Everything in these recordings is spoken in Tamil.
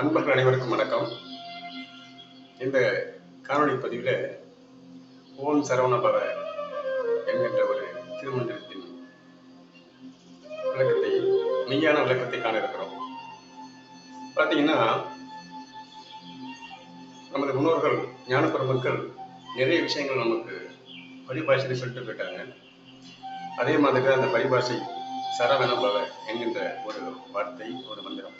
அன்பர்கள் அனைவருக்கும் வணக்கம். இந்த காணொளி பதிவில் ஓம் சரவணபவ என்கின்ற ஒரு திருமந்திரத்தின் விளக்கத்தை மெய்யான விளக்கத்தை காண இருக்கிறோம். பார்த்தீங்கன்னா நமது முன்னோர்கள் ஞானப்பெருமக்கள் நிறைய விஷயங்கள் நமக்கு பரிபாஷையில் சொல்லிட்டு போயிட்டாங்க. அதே மாதிரி அந்த பரிபாஷை சரவணபவ என்கின்ற ஒரு வார்த்தை ஒரு மந்திரம்.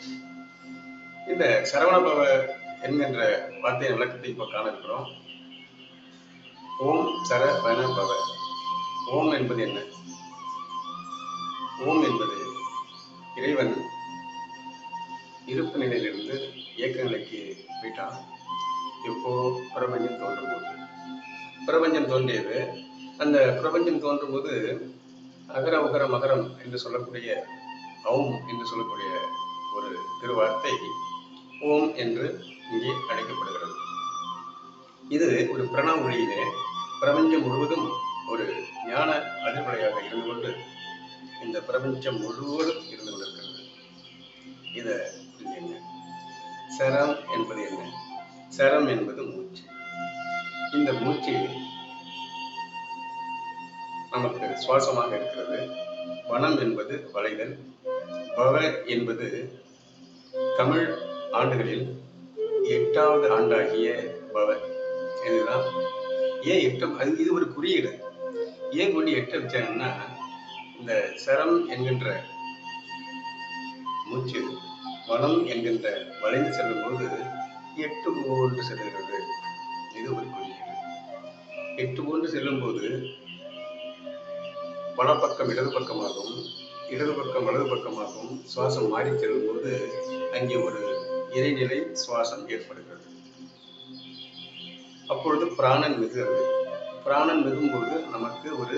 இந்த சரவண பவ என்கின்ற வார்த்தையின் விளக்கத்தை இப்போ காண ஓம் சரவண பவ ஓம் என்பது என்ன? ஓம் என்பது இறைவன் இருப்பு நிலையிலிருந்து இயக்க நிலைக்கு போயிட்டான். எப்போ? பிரபஞ்சம் தோன்றும் போது பிரபஞ்சம் தோன்றியது. அந்த பிரபஞ்சம் தோன்றும் போது அகர உகர மகரம் என்று சொல்லக்கூடிய ஓம் என்று சொல்லக்கூடிய ஒரு திருவார்த்தை ஓம் என்று இங்கே அழைக்கப்படுகிறது. இது ஒரு பிரணவ மொழியிலே பிரபஞ்சம் முழுவதும் ஒரு ஞான அதிர்வலையாக இருந்து கொண்டு இந்த பிரபஞ்சம் முழுவதும் இருந்து கொண்டிருக்கிறது. இதை என்ன? சரம் என்பது என்ன? சரம் என்பது மூச்சு. இந்த மூச்சு நமக்கு சுவாசமாக இருக்கிறது. வனம் என்பது வளைதல். பவ என்பது தமிழ் ஆண்டுகளில் எட்டாவது ஆண்டாகிய பவர் இதுதான். ஏன் எட்டம்? அது இது ஒரு குறியீடு. ஏன் கொண்டு எட்ட வச்சாங்கன்னா இந்த சரம் என்கின்ற மூச்சு வனம் என்கின்ற வளைந்து செல்லும் போது எட்டு போன்று செல்கிறது. இது ஒரு குறியீடு. எட்டு போன்று செல்லும் போது வலப்பக்கம் இடது பக்கமாகவும் இடது பக்கம் வலது பக்கமாகவும் சுவாசம் மாறி செல்லும் போது அங்கே ஒரு இறைநிலை சுவாசம் ஏற்படுகிறது. அப்பொழுது பிராணன் மிகுகிறது. பிராணன் மிகும்போது நமக்கு ஒரு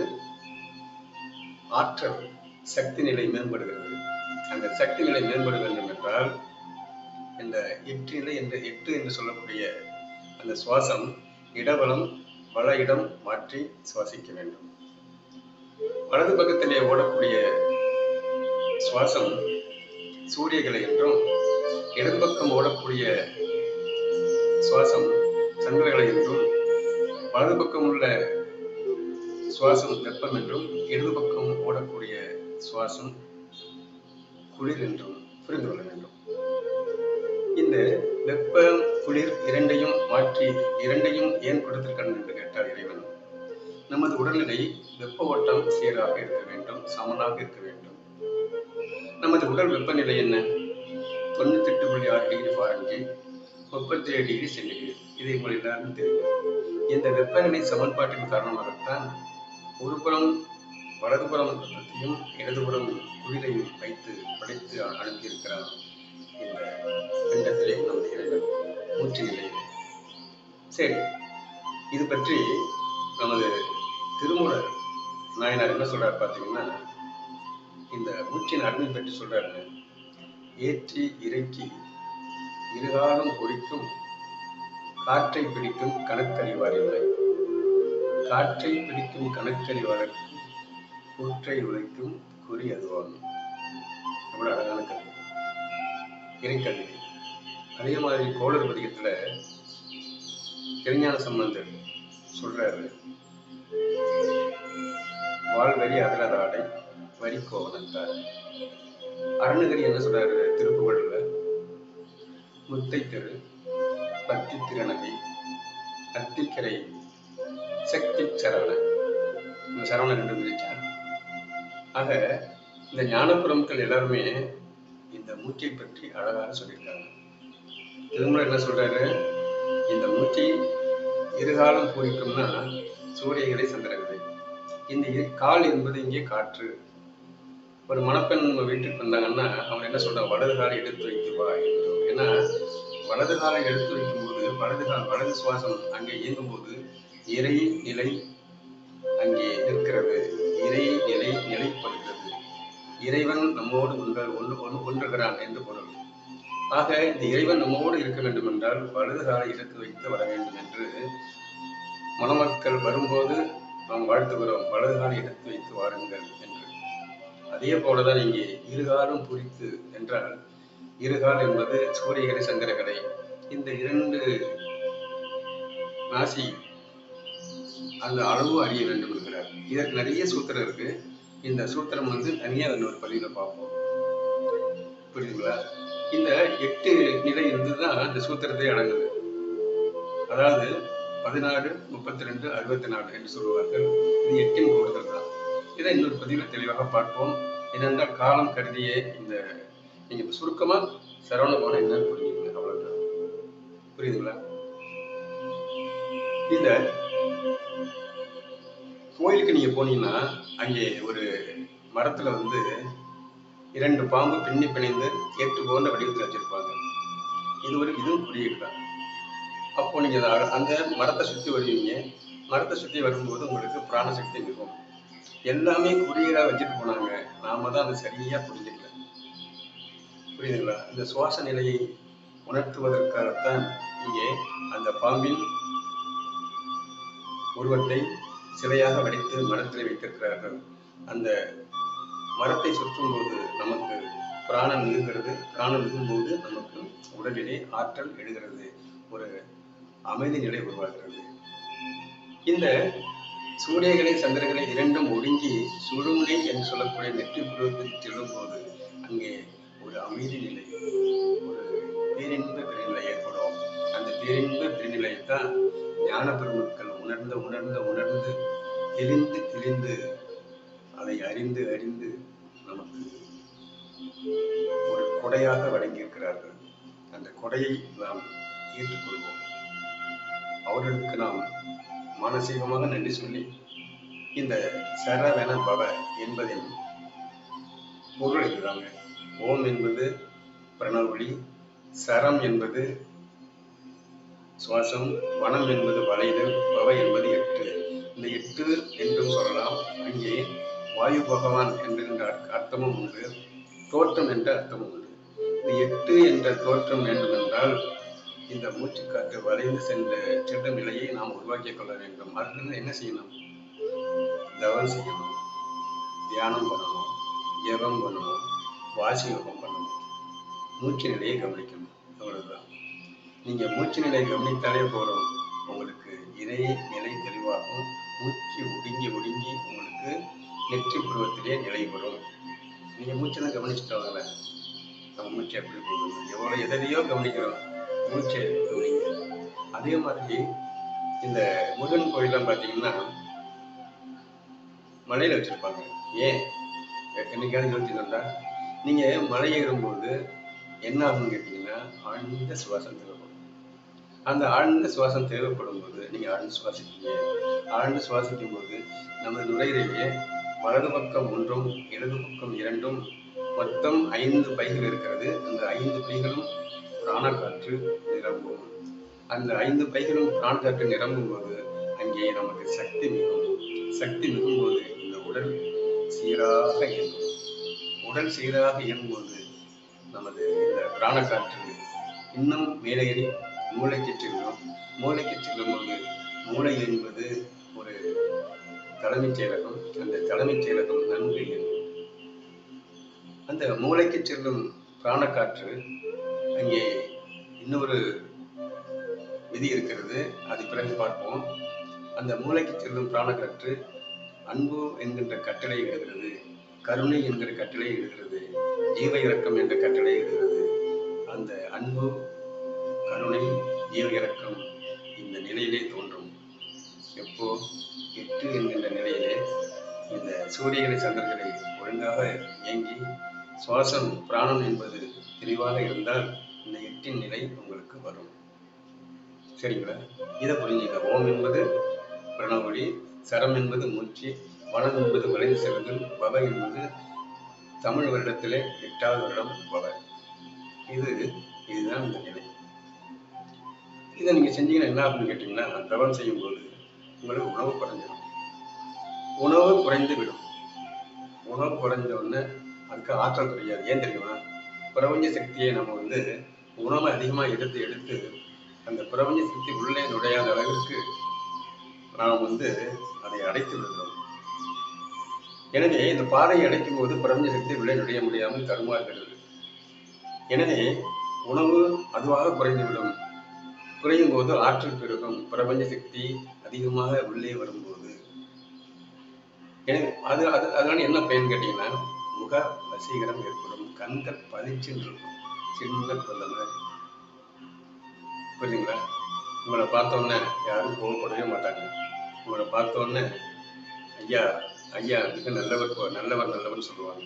ஆற்றல் சக்தி நிலை மேம்படுகிறது. அந்த சக்தி நிலை மேம்பட என்றால் இந்த எட்டு நிலை என்ற எட்டு என்று சொல்லக்கூடிய அந்த சுவாசம் இடவலம் வள இடம் மாற்றி சுவாசிக்க வேண்டும். வலது பக்கத்திலே ஓடக்கூடிய சுவாசம் சூரியகளை என்றும் இடது பக்கம் ஓடக்கூடிய சுவாசம் சந்திரகளை என்றும் வலது பக்கம் உள்ள சுவாசம் வெப்பம் என்றும் இடது பக்கம் ஓடக்கூடிய சுவாசம் குளிர் என்றும் புரிந்து கொள்ள வேண்டும். இந்த வெப்பம் குளிர் இரண்டையும் மாற்றி இரண்டையும் ஏன் கொடுத்திருக்கான் என்று கேட்டால் இறைவன் நமது உடல்நிலை வெப்ப ஓட்டம் சீராக இருக்க வேண்டும் சமனாக இருக்க வேண்டும். நமது உடல் வெப்பநிலை என்ன? தொண்ணூத்தி எட்டு புள்ளி ஆறு டிகிரி ஃபாரன்ஹீட் முப்பத்தி ஏழு டிகிரி சென்டிகிரேட் இதை உங்களுக்கு எல்லாருக்கும் தெரியும் இந்த வெப்பநிலை சமன்பாட்டின் காரணமாகத்தான் ஒரு புறம் வலதுபுறம் வெப்பத்தையும் இடதுபுறம் குளிரையும் வைத்து படைத்து அனுப்பியிருக்கிறார் இந்த பிண்டத்திலே நமது இறைவன் சரி. இது பற்றி நமது திருமூலர் நாயனார் என்ன சொல்றாரு பார்த்தீங்கன்னா இந்த மூச்சின் அருமை பற்றி சொல்றாரு ஏற்றி இறக்கி இருகாலம் பொறிக்கும் காற்றை பிடிக்கும் கணக்கறிவார் இல்லை காற்றை பிடிக்கும் கணக்கறிவாருக்கு கூற்றை உழைக்கும் குறி அதுவாகும். ரொம்ப அழகான கல்வி. இறைக்கல்வி அதே மாதிரி கோளர் பதிகத்துல திருஞான சம்பந்தர் சொல்றாரு. வாழ்வரி அகலதாடை வரி கோவனத்தார் அருணகிரி என்ன சொல்றாரு? திருப்புகழ்ல முத்தை தெரு பத்தி திருநதி அத்திக்கரை சக்தி சரவண இந்த சரவணன் ரெண்டு பிரிச்சா? ஆக இந்த ஞானப்புறம்கள் எல்லாருமே இந்த மூச்சை பற்றி அழகாக சொல்லியிருக்காங்க. திருமணம் என்ன சொல்றாரு? இந்த மூச்சை இருகாலம் பூரிக்கும்னா சூரியகளை சந்திரங்களை இந்த கால் என்பது இங்கே காற்று. ஒரு மணப்பெண் நம்ம வீட்டுக்கு வந்தாங்கன்னா அவங்க என்ன சொல்றாங்க வலது காலை எடுத்து வைத்து வா ஏன்னா வலது காலை எடுத்து வைக்கும்போது வலது கால் வலது சுவாசம் அங்கே இயங்கும் போது இறை நிலை அங்கே நிற்கிறது. இறை நிலை நிலைப்படுகிறது. இறைவன் நம்மோடு ஒன்று ஒன்று ஒன்று ஒன்றுகிறான் என்று பொருள். ஆக இந்த இறைவன் நம்மோடு இருக்க வேண்டும் என்றால் வலது காலை எடுத்து வைத்து வர வேண்டும் என்று மணமக்கள் வரும்போது நாம் வாழ்த்துகிறோம். வலது காலை எடுத்து வைத்து வாருங்கள் என்று. அதே போலதான் இங்கே இருகாலும் புரித்து என்றால் இருகால் என்பது சூரியகரை சந்திரகரை இந்த இரண்டு ராசி அந்த அளவு அறிய வேண்டும் என்கிறார். இதற்கு நிறைய சூத்திரம் இருக்கு. இந்த சூத்திரம் வந்து தனியாக இன்னொரு பள்ளியில பார்ப்போம். புரியுதுங்களா? இந்த எட்டு நிலை இருந்துதான் இந்த சூத்திரத்தை அடங்குது. அதாவது பதினாறு முப்பத்தி ரெண்டு அறுபத்தி நாலு என்று சொல்லுவார்கள். இது எட்டின் கூடுதல் தான் இன்னொரு பதிவில் தெளிவாக பார்ப்போம். ஏனென்றால் காலம் கருதியே இந்த நீங்க சுருக்கமா சரவண போன என்னன்னு புரிஞ்சுக்கணும் அவ்வளவுதான். புரியுதுங்களா? இந்த கோயிலுக்கு நீங்க போனீங்கன்னா அங்கே ஒரு மரத்துல வந்து இரண்டு பாம்பு பின்னி பிணைந்து எட்டு போன்ற வடிவத்தில் வச்சிருப்பாங்க. இது ஒரு இதுவும் குறியீடு தான். அப்போ நீங்க அந்த மரத்தை சுத்தி வருவீங்க. மரத்தை சுத்தி வரும்போது உங்களுக்கு பிராணசக்தி மிகும் எல்லாமே குறியீடா வச்சுட்டு போனாங்க. நாம தான் அதை சரியா புரிஞ்சுக்கல. புரியுதுங்களா? இந்த சுவாச நிலையை உணர்த்துவதற்காகத்தான் இங்கே அந்த பாம்பின் உருவத்தை சிலையாக வடித்து மரத்தில் வைத்திருக்கிறார்கள். அந்த மரத்தை சுற்றும் போது நமக்கு பிராணம் மிகுகிறது. பிராணம் மிகும்போது நமக்கு உடலிலே ஆற்றல் எழுகிறது. ஒரு அமைதி நிலை உருவாகிறது. இந்த சூரியகளை சந்திரகளை இரண்டும் ஒடுங்கி சுழுமுனை என்று சொல்லக்கூடிய நெற்றி புருவத்தில் செல்லும் போது அங்கே ஒரு அமைதி நிலை ஒரு பேரின்ப பெருநிலை ஏற்படும் அந்த பேரின்ப பெருநிலையைத்தான் ஞான பெருமக்கள் உணர்ந்து உணர்ந்து உணர்ந்து தெளிந்து தெளிந்து அதை அறிந்து அறிந்து நமக்கு ஒரு கொடையாக வழங்கியிருக்கிறார்கள். அந்த கொடையை நாம் ஏற்றுக்கொள்வோம். அவர்களுக்கு நாம் மானசீகமாக நன்றி சொல்லி இந்த சரவண பவ என்பதின் பொருள் இதுதாங்க. ஓம் என்பது பிரணவொளி சரம் என்பது சுவாசம் வனம் என்பது வளைதல் பவ என்பது எட்டு. இந்த எட்டு என்றும் சொல்லலாம். அங்கே வாயு பகவான் என்கின்ற அர்த்தமும் உண்டு. தோற்றம் என்ற அர்த்தமும் உண்டு. இந்த எட்டு என்ற தோற்றம் வேண்டும் என்றால் இந்த மூச்சுக்காற்று வளைந்து சென்ற திட்ட நிலையை நாம் உருவாக்கிக் கொள்ள வேண்டும். அதுக்கு என்ன செய்யணும்? தவம் செய்யணும். தியானம் பண்ணணும். ஜெபம் பண்ணணும். வாசி யோகம் பண்ணணும். மூச்சு நிலையை கவனிக்கணும். அவ்வளவுதான். நீங்கள் மூச்சு நிலையை கவனித்தாலே போகிறோம் உங்களுக்கு இதே நிலை தெளிவாகும். மூச்சு ஒடுங்கி ஒடுங்கி உங்களுக்கு நெற்றி பருவத்திலே நிலை வரும் நீங்க மூச்செல்லாம் கவனிச்சுட்டாங்கல்ல நம்ம மூச்சு எப்படி போகணும் எவ்வளோ எதையோ கவனிக்கிறோம். மூச்சு கவனிங்க அதே மாதிரி இந்த முருகன் கோயிலாம் பார்த்தீங்கன்னா மலையில வச்சிருப்பாங்க. ஏன்? என்னைக்காவது யோசிச்சுருந்தா நீங்க மலை ஏறும்போது என்ன ஆகும்னு கேட்டீங்கன்னா ஆழ்ந்த சுவாசம் தேவைப்படும். அந்த ஆழ்ந்த சுவாசம் தேவைப்படும் போது நீங்க ஆழ்ந்து சுவாசிப்பீங்க. ஆழ்ந்து சுவாசிக்கும் போது நமது நுரையிலேயே வலது பக்கம் ஒன்றும் இடது பக்கம் இரண்டும் மொத்தம் ஐந்து பைகள் இருக்கிறது. அந்த ஐந்து பைகளும் பிராணக்காற்று நிரம்பும். அந்த ஐந்து பைகளும் பிராணக்காற்று நிரம்பும் போது அங்கே நமக்கு சக்தி மிகும். சக்தி மிகும் போது இந்த உடல் சீராக இயங்கும். உடல் சீராக இயங்கும்போது நமது இந்த பிராணக்காற்று இன்னும் மேலேறி மூளைக்கு செல்லும். மூளைக்கு செல்லும் போது மூளை என்பது ஒரு தலைமைச் செயலகம். அந்த தலைமைச் செயலகம் நன்கு இயங்கும். அந்த மூளைக்கு செல்லும் பிராணக்காற்று அங்கே இன்னொரு விதி இருக்கிறது. அது பிறகு பார்ப்போம். அந்த மூளைக்கு செல்லும் பிராணக்கற்று அன்பு என்கின்ற கட்டளை எழுகிறது. கருணை என்கிற கட்டளை எழுகிறது. ஜீவ இறக்கம் என்ற கட்டளை எழுகிறது. அந்த அன்பு கருணை ஜீவ இறக்கம் இந்த நிலையிலே தோன்றும். எப்போ? எட்டு என்கின்ற நிலையிலே இந்த சூரியனை சந்திரர்களை ஒழுங்காக இயங்கி சுவாசம் பிராணம் என்பது தெளிவாக இருந்தால் இந்த நிலை உங்களுக்கு வரும். சரிங்களா? இதை புரிஞ்சுங்க. ஓம் என்பது பிரணவொழி சரம் என்பது மூச்சு வனம் என்பது விளைந்து செல்லுதல் பவ என்பது தமிழ் வருடத்திலே எட்டாவது வருடம் பவ. இது இதுதான் இந்த நிலை. இதை நீங்க செஞ்சீங்கன்னா என்ன அப்படின்னு கேட்டீங்கன்னா தவம் செய்யும்போது உங்களுக்கு உணவு குறைஞ்சிடும் உணவு குறைந்து விடும் உணவு குறைஞ்ச உடனே அதுக்கு ஆற்றல் குறையாது ஏன் தெரியுமா? பிரபஞ்ச சக்தியை நம்ம வந்து உணவை அதிகமாக எடுத்து எடுத்து அந்த பிரபஞ்ச சக்தி உள்ளே நுழையாத அளவிற்கு நாம் வந்து அதை அடைத்து விடுகிறோம். எனவே இந்த பாதையை அடைக்கும் போது பிரபஞ்ச சக்தி உள்ளே நுழைய முடியாமல் தருமாறுகிறது எனவே உணவு அதுவாக குறைந்துவிடும். குறையும் போது ஆற்றல் பெருகும். பிரபஞ்ச சக்தி அதிகமாக உள்ளே வரும்போது. எனவே அது அது அதனால என்ன பயன் கேட்டீங்கன்னா முக வசீகரம் ஏற்படும். கண்கள் பதிச்சென்று இருக்கும். சின்ன குழந்தை புரியுதுங்களா உங்களை பார்த்த உடனே யாரும் கோவப்படவே மாட்டாங்க. உங்களை பார்த்த உடனே ஐயா ஐயா மிக நல்லவர் போ- நல்லவர் நல்லவர்னு சொல்லுவாங்க.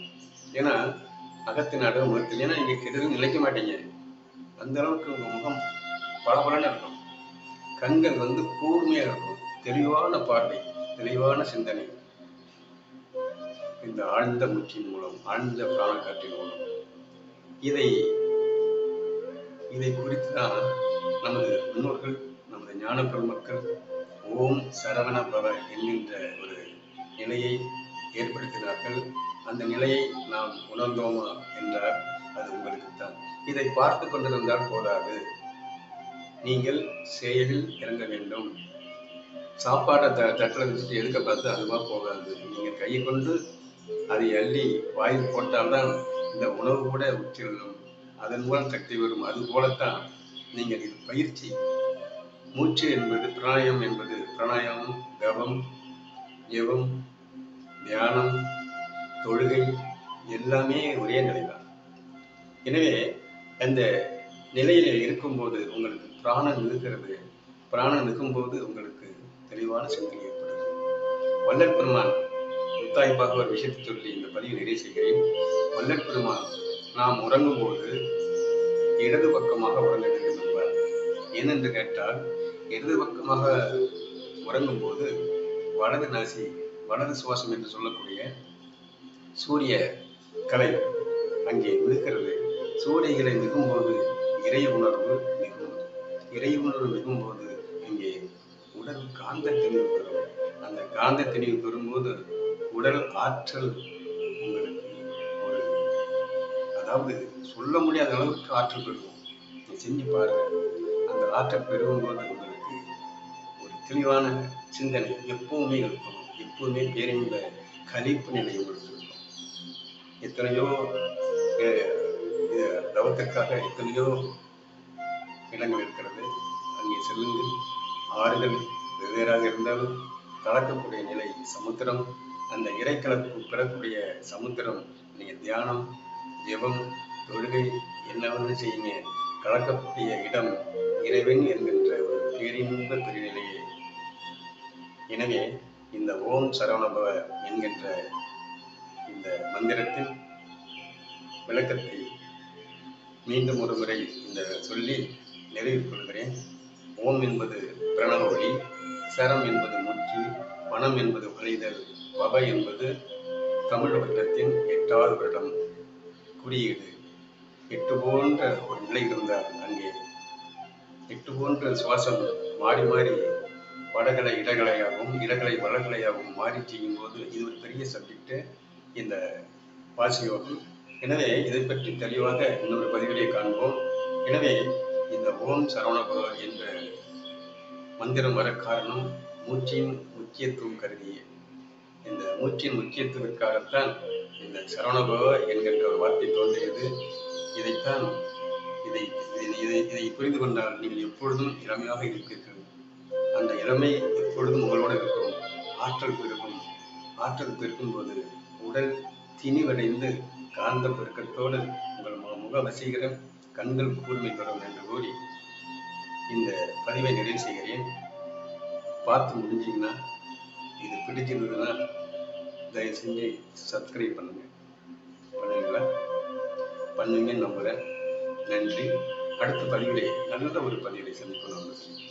ஏன்னா அகத்தின் அடகு முகத்தில் ஏன்னா நீங்க கெடுதல் நிலைக்க மாட்டீங்க. அந்த அளவுக்கு உங்கள் முகம் பளபளன்னு இருக்கும். கண்கள் வந்து கூர்மையா இருக்கும். தெளிவான பார்வை தெளிவான சிந்தனை. இந்த ஆழ்ந்த முற்றின் மூலம் ஆழ்ந்த பிராண காற்றின் மூலம் இதை இதை குறித்து தான் நமது முன்னோர்கள் நமது ஞான பெருமக்கள் ஓம் சரவண பவ என்கின்ற ஒரு நிலையை ஏற்படுத்தினார்கள். அந்த நிலையை நாம் உணர்ந்தோமா என்றால் அது உங்களுக்கு தான் இதை பார்த்து கொண்டிருந்தால் போதாது. நீங்கள் செயலில் இறங்க வேண்டும். சாப்பாட்டை த தட்டில் வச்சுட்டு எடுக்க பார்த்து அதுவாக போகாது. நீங்கள் கையை கொண்டு அதை அள்ளி வாயில் போட்டால்தான் இந்த உணவு கூட உச்சிருந்தும் அதன் மூலம் சக்தி வரும் அது போலத்தான் நீங்கள் இது பயிற்சி மூச்சு என்பது பிராணாயம் என்பது பிராணாயாமம் தவம் யவம் தியானம் தொழுகை எல்லாமே ஒரே நிலைதான். எனவே அந்த நிலையில இருக்கும்போது உங்களுக்கு பிராணம் இருக்கிறது பிராணம் இருக்கும்போது உங்களுக்கு தெளிவான சிந்தனை ஏற்படுது வல்லற் பெருமான் முத்தாய்ப்பாக ஒரு விஷயத்தை சொல்லி இந்த பதிவு நிறைவு செய்கிறேன். வல்லற் பெருமான் நாம் உறங்கும் போது இடது பக்கமாக உறங்க வேண்டும் என்பார் ஏனென்று கேட்டால் இடது பக்கமாக உறங்கும் போது வலது நாசி வலது சுவாசம் என்று சொல்லக்கூடிய சூரிய கலை அங்கே மிகுக்கிறது சூரியகளை மிகும்போது இறை உணர்வு மிகும் இறை உணர்வு மிகும்போது இங்கே உடல் காந்த தெளிவு பெறும். அந்த காந்த தெளிவு பெறும்போது உடல் ஆற்றல் அதாவது சொல்ல முடியாத அளவுக்கு ஆற்றல் பெறுவோம். நீ செஞ்சு பாருங்க. அந்த ஆற்றல் பெறும்போது உங்களுக்கு ஒரு தெளிவான சிந்தனை எப்பவுமே இருக்கும். எப்பவுமே பேரின்ப கழிப்பு நிலை உங்களுக்கு இருக்கும். எத்தனையோ தவத்திற்காக எத்தனையோ இடங்கள் இருக்கிறது. அங்கே செல்லுங்கள். ஆறுகள் வெவ்வேறாக இருந்தாலும் கலக்கக்கூடிய நிலை சமுத்திரம். அந்த இறைக்கலப்பு பெறக்கூடிய சமுத்திரம். நீங்கள் தியானம் ஜெபம் தொழுகை என்னவென்று செய்யுங்க கலக்கக்கூடிய இடம் இறைவன் என்கின்ற ஒரு பேரின்ப பெருநிலையே. எனவே இந்த ஓம் சரவணபவ என்கின்ற இந்த மந்திரத்தின் விளக்கத்தை மீண்டும் ஒரு முறை இந்த சொல்லி நிறைவு கொள்கிறேன். ஓம் என்பது பிரணவ ஒளி சரம் என்பது முற்றி மனம் என்பது உறைதல் பப என்பது தமிழ் வருடத்தின் எட்டாவது வருடம். குறியீடு. எட்டு போன்ற ஒரு நிலை இருந்தால் அங்கே. எட்டு போன்ற சுவாசம் மாறி மாறி வடகலை இடகலையாகவும் இடகலை வடகலையாகவும் மாறி செய்யும் போது இது ஒரு பெரிய சப்ஜெக்ட் இந்த வாசியோகம் எனவே இதை பற்றி தெளிவாக இன்னொரு பதிவிலே காண்போம். எனவே இந்த ஓம் சரவணபவ என்ற மந்திரம் வர காரணம் மூச்சின் முக்கியத்துவம் கருதியே. இந்த மூச்சின் முக்கியத்துவத்திற்காகத்தான் இந்த சரவணபவ என்கின்ற ஒரு வார்த்தை தோன்றியது. இதைத்தான் இதை இதை இதை புரிந்து கொண்டால் நீங்கள் எப்பொழுதும் இளமையாக இருப்பீர்கள். அந்த இளமை எப்பொழுதும் உங்களோடு இருக்கும். ஆற்றல் பெருக்கும் ஆற்றல் பெருக்கும் போது உடல் திணிவடைந்து காந்த பெருக்கத்தோடு உங்கள் முக வசீகரம் கண்கள் கூர்மை பெறும் என்று கூறி இந்த பதிவை நிறைவு செய்கிறேன். பார்த்து முடிஞ்சீங்கன்னா இது பிடிச்சிருந்ததுன்னா தயவு செஞ்சு சப்ஸ்கிரைப் பண்ணுங்க. பண்ணுங்களா? பண்ணுங்க நம்புறேன். நன்றி. அடுத்த பதிவிலே நல்ல ஒரு பதிவிலை சந்திப்போம். நம்புகிறேன்